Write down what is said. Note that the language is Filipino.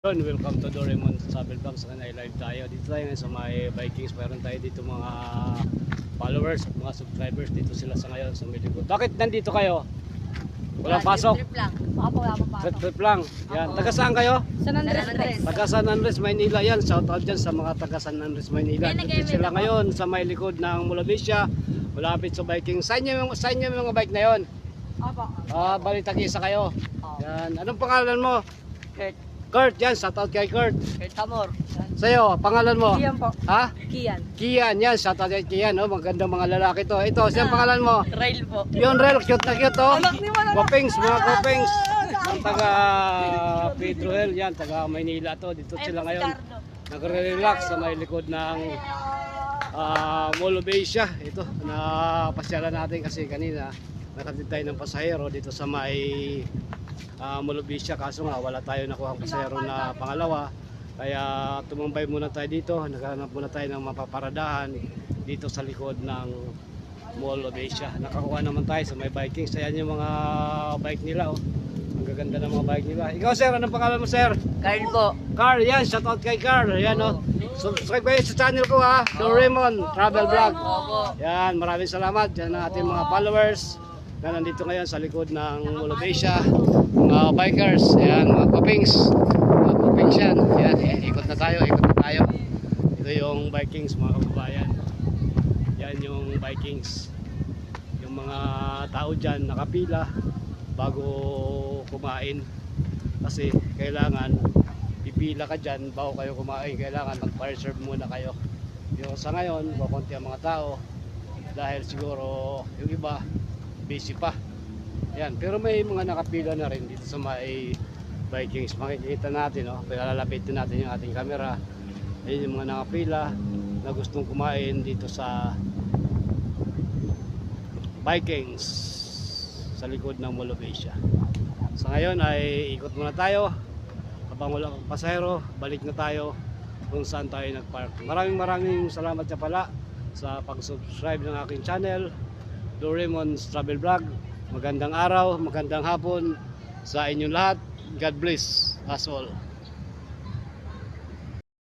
Yun, welcome to Doraemon Travel Vlog sa kanay live tayo. Dito tayo ngayon sa may Vikings. Mayroon tayo dito mga followers at mga subscribers. Dito sila sa ngayon sa Mexico. Bakit nandito kayo? Walang pasok? Trip lang. Baka po wala Trip pasok. trip lang. Yan. Taga saan kayo? San Andres Tres. Taga San Andres, Maynila yan. Shout out dyan sa mga taga San Andres, Maynila. Kaya Dito sila ako. ngayon sa may likod ng Mulavisya. Malapit sa Viking. Saan nyo, yung- saan nyo yung mga bike na yon? Opo. Ah, balitang isa kayo. Yan. Anong pangalan mo? Kurt. Kurt, yan. Shout out kay Kurt. Kurt Tamor. Sa'yo, pangalan mo? Kian po. Ha? Kian. Kian, yan. Shout out kay Kian. Oh. Magandang mga lalaki to. Ito, siyang pangalan mo? Rail po. Yun, Rel. Cute na cute, oh. Anak ni. Kopings, mga kopings. Ang taga Pedro Hill, yan. Taga Maynila to. Dito sila ngayon. Nagre-relax sa may likod ng uh, Mall of Asia. Ito, napasyalan natin kasi kanina nakatid tayo ng pasahero dito sa may uh, of Asia. Kaso nga, wala tayo nakuha ang pasahero na pangalawa. Kaya tumambay muna tayo dito. Naghanap muna tayo ng mapaparadahan dito sa likod ng Mall of Asia. Nakakuha naman tayo sa may Vikings. Ayan yung mga bike nila. Oh. Ang gaganda ng mga bike nila. Ikaw sir, anong pangalan mo sir? Carl po. Carl, yan. Shout out kay Carl. Yan oh. Subscribe kayo sa channel ko ha. Doraemon Travel Vlog. Opo. Yan, maraming salamat. Yan ang ating mga followers na nandito ngayon sa likod ng Asia. Mga bikers, yan, mga kopings. Mga kopings yan. Yan, eh, ikot na tayo, ikot na tayo. Ito yung Vikings, mga kababayan. Yan yung Vikings. Yung mga tao dyan nakapila bago kumain. Kasi kailangan pipila ka dyan bago kayo kumain. Kailangan mag-fire serve muna kayo. Yung sa ngayon, kukunti ang mga tao dahil siguro yung iba busy pa. Yan, pero may mga nakapila na rin dito sa may Vikings. Makikita natin, no? Pilalapitin natin yung ating camera. Ayun yung mga nakapila na gustong kumain dito sa Vikings sa likod ng Asia. Sa ngayon ay ikot muna tayo. Habang wala pang pasahero, balik na tayo kung saan tayo nagpark. Maraming maraming salamat sa pala sa pag-subscribe ng aking channel, Doraemon's Travel Vlog. Magandang araw, magandang hapon sa inyong lahat. God bless us all.